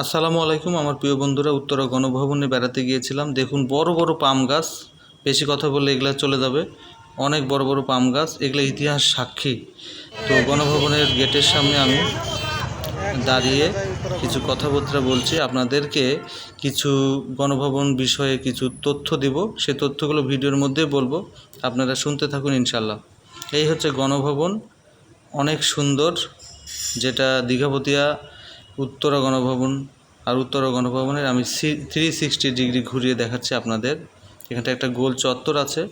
আসসালামু আলাইকুম, আমার প্রিয় বন্ধুরা, উত্তরা গণভবনে বেড়াতে গিয়েছিলাম। দেখুন, বড় বড় পাম গাছ, বেশি কথা বললে এগুলা চলে যাবে। অনেক বড় বড় পাম গাছ, এগুলো ইতিহাস সাক্ষী। তো গণভবনের গেটের সামনে আমি দাঁড়িয়ে কিছু কথাবার্তা বলছি। আপনাদেরকে কিছু গণভবন বিষয়ে কিছু তথ্য দিব। সেই তথ্যগুলো ভিডিওর মধ্যে বলব। আপনারা শুনতে থাকুন ইনশাল্লাহ এই হচ্ছে গণভবন। অনেক সুন্দর, যেটা দীঘাপতিয়া উত্তরা গণভবন আর উত্তরা গণভবনের আমি থ্রি সিক্সটি ডিগ্রি ঘুরিয়ে দেখাচ্ছি আপনাদের। এখানটা একটা গোল চত্বর আছে।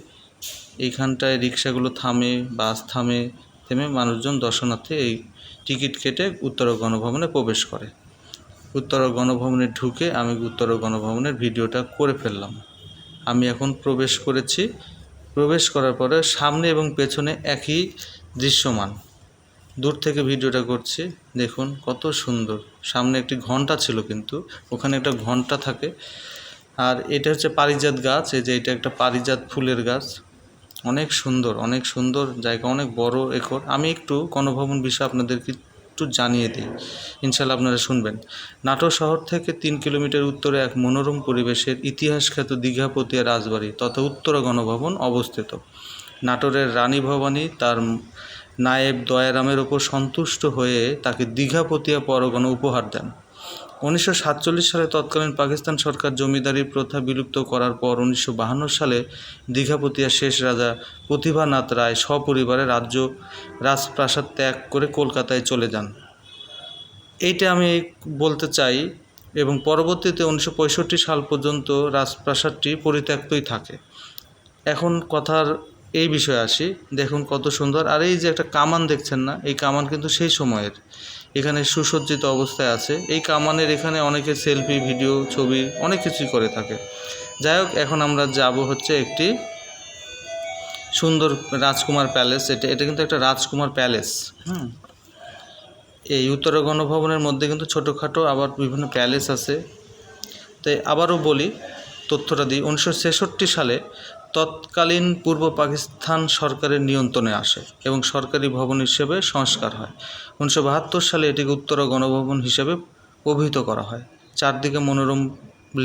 এইখানটায় রিক্সাগুলো থামে, বাস থামে, থেমে মানুষজন দর্শনার্থী এই টিকিট কেটে উত্তরা গণভবনে প্রবেশ করে। উত্তরা গণভবনে ঢুকে আমি উত্তরা গণভবনের ভিডিওটা করে ফেললাম। আমি এখন প্রবেশ করেছি। প্রবেশ করার পরে সামনে এবং পেছনে একই দৃশ্যমান। দূর থেকে ভিডিওটা করছি। দেখুন, কত সুন্দর। সামনে একটি ঘণ্টা ছিল কিন্তু, ওখানে একটা ঘণ্টা থাকে। আর এটা হচ্ছে পারিজাত গাছ, এই যে এটা একটা পারিজাত ফুলের গাছ। অনেক সুন্দর অনেক সুন্দর জায়গা, অনেক বড় একর। আমি একটু গণভবন বিষয়ে আপনাদেরকে একটু জানিয়ে দিই। ইনশাল্লাহ আপনারা শুনবেন। নাটোর শহর থেকে তিন কিলোমিটার উত্তরে এক মনোরম পরিবেশের ইতিহাস খ্যাত দীঘাপতিয়া রাজবাড়ি, তথা উত্তরা গণভবন অবস্থিত। নাটোরের রানী ভবানী, তার নায়েব দয়ারামের ওপর সন্তুষ্ট হয়ে তাকে দীঘাপতিয়া পরগনা উপহার দেন। উনিশশো সাতচল্লিশ সালে তৎকালীন পাকিস্তান সরকার জমিদারি প্রথা বিলুপ্ত করার পর উনিশশো সালে দীঘাপতিয়ার শেষ রাজা প্রতিভানাথ রায় সপরিবারে রাজ্য রাজপ্রাসাদ ত্যাগ করে কলকাতায় চলে যান। এইটা আমি বলতে চাই এবং পরবর্তীতে উনিশশো পঁয়ষট্টি সাল পর্যন্ত রাজপ্রাসাদটি পরিত্যক্তই থাকে। এখন কথার এই বিষয়ে আসি। দেখুন কত সুন্দর। আর এই যে একটা কামান দেখছেন না, এই কামান কিন্তু সেই সময়ের। এখানে সুসজ্জিত অবস্থায় আছে। এই কামানের এখানে অনেকে সেলফি, ভিডিও, ছবি, অনেক কিছুই করে থাকে। যাই হোক, এখন আমরা যাব হচ্ছে একটি সুন্দর রাজকুমার প্যালেস। এটা এটা কিন্তু একটা রাজকুমার প্যালেস। হুম। এই উত্তর গণভবনের মধ্যে কিন্তু ছোটোখাটো আবার বিভিন্ন প্যালেস আছে। তাই আবারও বলি, তথ্যটা দিই। উনিশশো ছেষট্টি সালে তৎকালীন পূর্ব পাকিস্তান সরকারের নিয়ন্ত্রণে আসে এবং সরকারি ভবন হিসেবে সংস্কার হয়। উনিশশো বাহাত্তর সালে এটিকে উত্তর গণভবন হিসেবে অভিহিত করা হয়। চারদিকে মনোরম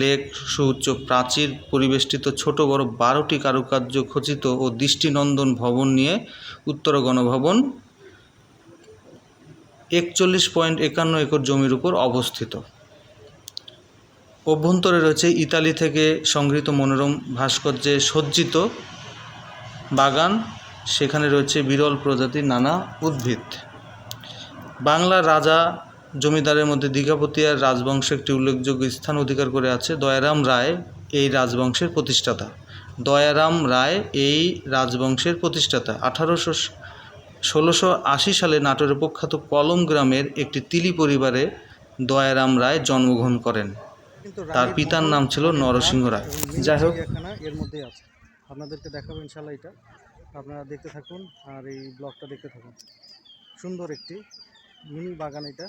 লেক, সুউচ্চ প্রাচীর, পরিবেষ্টিত ছোট বড় বারোটি কারুকার্য খচিত ও দৃষ্টিনন্দন ভবন নিয়ে উত্তর গণভবন একচল্লিশ পয়েন্ট একান্ন একর জমির উপর অবস্থিত। অভ্যন্তরে রয়েছে ইতালি থেকে সংগৃহীত মনোরম ভাস্কর্যে সজ্জিত বাগান। সেখানে রয়েছে বিরল প্রজাতির নানা উদ্ভিদ। বাংলার রাজা জমিদারের মধ্যে দীঘাপতিয়ার রাজবংশ একটি উল্লেখযোগ্য স্থান অধিকার করে আছে দয়ারাম রায়, এই রাজবংশের প্রতিষ্ঠাতা। দয়ারাম রায়, এই রাজবংশের প্রতিষ্ঠাতা। আঠারোশো ষোলোশো আশি সালে নাটোরের প্রখ্যাত কলম গ্রামের একটি তিলি পরিবারে দয়ারাম রায় জন্মগ্রহণ করেন। তার পিতার নাম ছিল নরসিংহ রায়। যাই হোক। এর মধ্যেই আছে। আপনাদেরকে দেখাবো ইনশাল্লাহ এটা। আপনারা দেখতে থাকুন আর এই ব্লগটা দেখতে থাকুন। সুন্দর একটি মিনি বাগান এটা।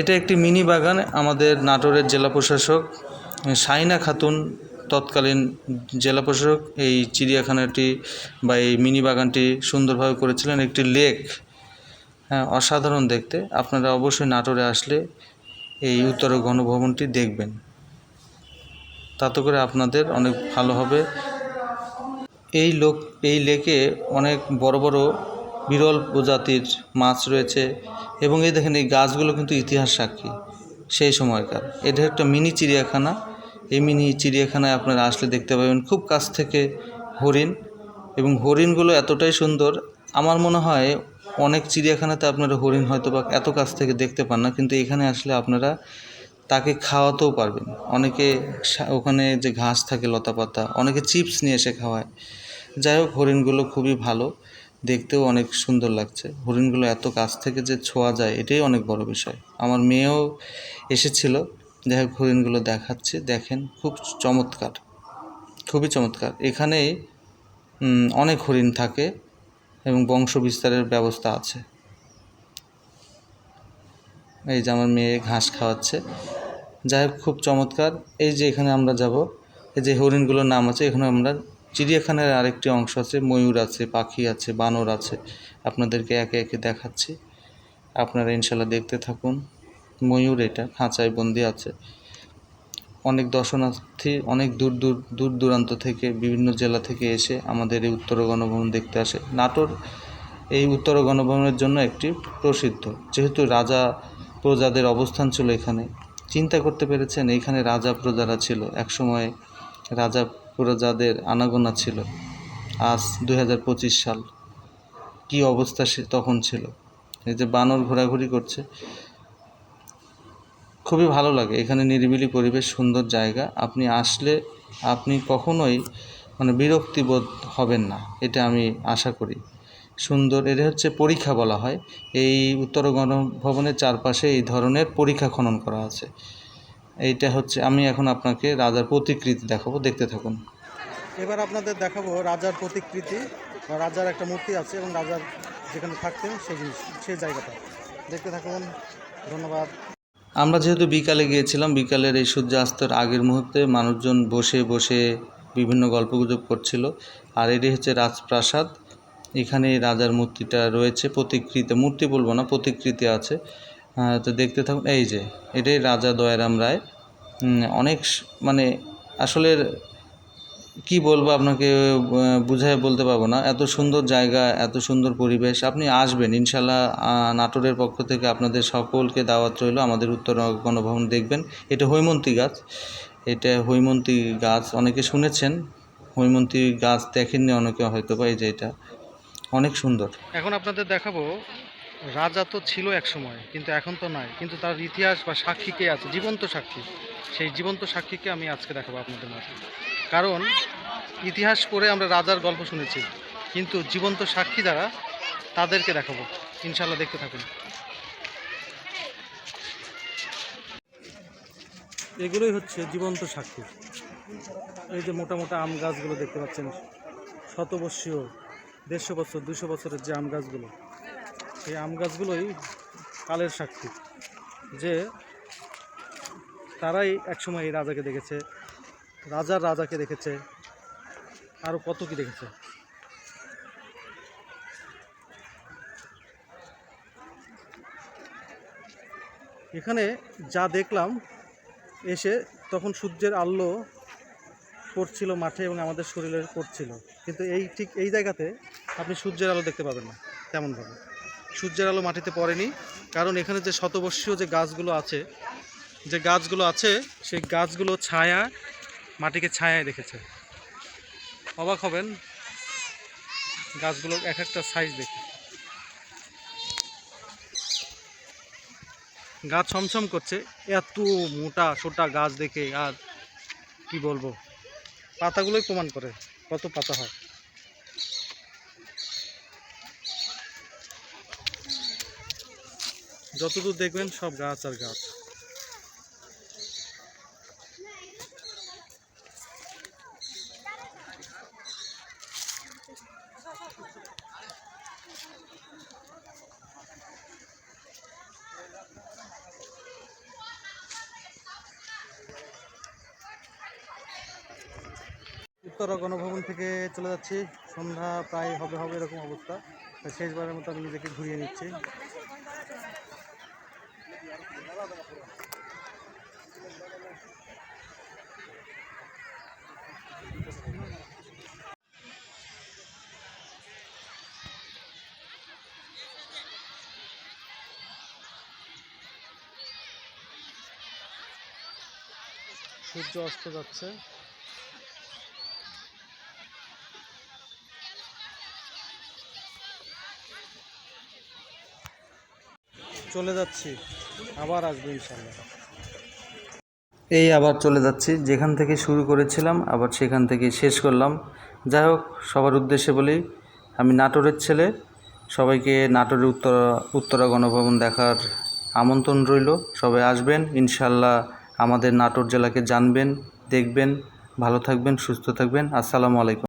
এটা একটি মিনি বাগান। আমাদের নাটোরের জেলা প্রশাসক সাইনা খাতুন তৎকালীন জেলা প্রশাসক এই চিড়িয়াখানাটি বা এই মিনি বাগানটি সুন্দরভাবে করেছিলেন। একটি লেক হ্যাঁ অসাধারণ দেখতে। আপনারা অবশ্যই নাটোরে আসলে এই উত্তর গণভবনটি দেখবেন। তাতে করে আপনাদের অনেক ভালো হবে। এই লোক, এই লেকে অনেক বড় বড় বিরল প্রজাতির মাছ রয়েছে এবং এই দেখেন এই গাছগুলো কিন্তু ইতিহাস সাক্ষী সেই সময়কার। এটা একটা মিনি চিড়িয়াখানা। এই মিনি চিড়িয়াখানায় আপনারা আসলে দেখতে পাবেন খুব কাছ থেকে হরিণ এবং হরিণগুলো এতটাই সুন্দর, আমার মনে হয় অনেক চিড়িয়াখানাতে আপনারা হরিণ হয়তো বা এত কাছ থেকে দেখতে পান না, কিন্তু এখানে আসলে আপনারা তাকে খাওয়াতেও পারবেন। অনেকে ওখানে যে ঘাস থাকে লতা পাতা অনেকে চিপস নিয়ে এসে খাওয়ায়। যাই হোক, হরিণগুলো খুবই ভালো, দেখতেও অনেক সুন্দর লাগছে। হরিণগুলো এত কাছ থেকে যে ছোঁয়া যায়, এটাই অনেক বড় বিষয়। আমার মেয়েও এসেছিল যাই হোক, হরিণগুলো দেখাচ্ছে। দেখেন, খুব চমৎকার, খুবই চমৎকার। এখানে অনেক হরিণ থাকে এবং বংশ বিস্তারের ব্যবস্থা আছে। এই যে আমার মেয়ে ঘাস খাওয়াচ্ছে। যাই হোক, খুব চমৎকার। এই যে এখানে আমরা যাব, এই যে হরিণগুলোর নাম আছে, এখানে আমরা চিড়িয়াখানার আরেকটি অংশ আছে, ময়ূর আছে, পাখি আছে, বানর আছে। আপনাদেরকে একে একে দেখাচ্ছি। আপনারা ইনশাল্লাহ দেখতে থাকুন। ময়ূর এটা, খাঁচায় বন্দি আছে। অনেক দর্শনার্থী, অনেক দূর দূর দূর দূরান্ত থেকে, বিভিন্ন জেলা থেকে এসে আমাদের এই উত্তর গণভবন দেখতে আসে। নাটোর এই উত্তর গণভবনের জন্য একটি প্রসিদ্ধ, যেহেতু রাজা প্রজাদের অবস্থান ছিল এখানে। চিন্তা করতে পেরেছেন এইখানে রাজা প্রজারা ছিল। একসময় রাজা প্রজাদের আনাগোনা ছিল, আজ দু হাজার পঁচিশ সাল। কি অবস্থা সে তখন ছিল? এই যে বানর ঘোরাঘুরি করছে খুবই ভালো লাগে। এখানে নিরিবিলি পরিবেশ, সুন্দর জায়গা। আপনি আসলে আপনি কখনোই মানে বিরক্তিবোধ হবেন না, এটা আমি আশা করি। সুন্দর, এটা হচ্ছে পরীক্ষা বলা হয়। এই উত্তর গণভবনের চারপাশে এই ধরনের পরীক্ষা খনন করা আছে। এইটা হচ্ছে, আমি এখন আপনাকে রাজার প্রতিকৃতি দেখাবো, দেখতে থাকুন। এবার আপনাদের দেখাবো রাজার প্রতিকৃতি রাজার একটা মূর্তি আছে এবং রাজার যেখানে থাকতেন সেই জিনিস, সেই জায়গাটা। দেখতে থাকুন, ধন্যবাদ। আমরা যেহেতু বিকালে গিয়েছিলাম, বিকালের এই সূর্যাস্তের আগের মুহূর্তে মানুষজন বসে বসে বিভিন্ন গল্পগুজব করছিল। আর এটি হচ্ছে রাজপ্রাসাদ। এখানে রাজার মূর্তিটা রয়েছে, প্রতিকৃতি মূর্তি বলব না, প্রতিকৃতি আছে। তো দেখতে থাকুন, এই যে, এটাই রাজা দয়ারাম রায়। অনেক মানে আসলে কি বলব আপনাকে বুঝায় বলতে পারব না। এত সুন্দর জায়গা, এত সুন্দর পরিবেশ। আপনি আসবেন, ইনশাল্লাহ নাটোরের পক্ষ থেকে আপনাদের সকলকে দাওয়াত রইল। আমাদের উত্তর গণভবন দেখবেন। এটা হৈমন্তী গাছ। এটা হৈমন্তী গাছ, অনেকে শুনেছেন। হৈমন্তী গাছ দেখেননি, অনেকে হয়তো বা এই যে এটা। অনেক সুন্দর। এখন আপনাদের দেখাবো, রাজা তো ছিল এক সময়, কিন্তু এখন তো নাই। কিন্তু তার ইতিহাস বা সাক্ষী কে আছে? জীবন্ত সাক্ষী। সেই জীবন্ত সাক্ষীকে আমি আজকে দেখাবো আপনাদের মাঝে। কারণ ইতিহাস পড়ে আমরা রাজার গল্প শুনেছি, কিন্তু জীবন্ত সাক্ষী যারা, তাদেরকে দেখাবো। ইনশাল্লাহ দেখতে থাকুন। এগুলোই হচ্ছে জীবন্ত সাক্ষী। এই যে মোটা মোটা আম গাছগুলো দেখতে পাচ্ছেন, শতবর্ষীয় দেড়শো বছর দুশো বছরের যে আম গাছগুলো, এই আম গাছগুলোই কালের সাক্ষী, যে তারাই একসময় এই রাজাকে দেখেছে রাজার রাজাকে দেখেছে। আরও কত কি দেখেছে? এখানে যা দেখলাম, এসে তখন সূর্যের আলো পড়ছিল মাঠে এবং আমাদের শরীরে পড়ছিল। কিন্তু এই ঠিক এই জায়গাতে আপনি সূর্যের আলো দেখতে পাবেন না, তেমনভাবে। সূর্যের আলো মাটিতে পড়েনি, কারণ এখানে যে শতবর্ষীয় যে গাছগুলো আছে, যে গাছগুলো আছে, সেই গাছগুলো ছায়া মাটিকে ছায়ায় রেখেছে। অবাক হবেন, গাছগুলো এক একটা সাইজ দেখে। গাছ ছমছম করছে, এত মোটা সোটা গাছ দেখে আর কি বলব? পাতাগুলোই প্রমাণ করে কত পাতা হয়। যতদূর দেখবেন সব গাছ আর গাছ। উত্তরা গণভবন থেকে চলে যাচ্ছি। সন্ধ্যা প্রায় হবে হবে এরকম অবস্থা। শেষবারের মতো আমি নিজেকে ঘুরিয়ে নিচ্ছি। সূর্য অস্ত যাচ্ছে। চলে যাচ্ছি, আবার আসব ইনশাল্লাহ এই আবার চলে যাচ্ছি, যেখান থেকে শুরু করেছিলাম, আবার সেখান থেকে শেষ করলাম। যাই হোক, সবার উদ্দেশ্যে বলি, আমি নাটোরের ছেলে, সবাইকে নাটোরের উত্তরা উত্তরা গণভবন দেখার আমন্ত্রণ রইল। সবাই আসবেন ইনশাল্লাহ আমাদের নাটোর জেলাকে জানবেন দেখবেন ভালো থাকবেন সুস্থ থাকবেন। আসসালামু আলাইকুম।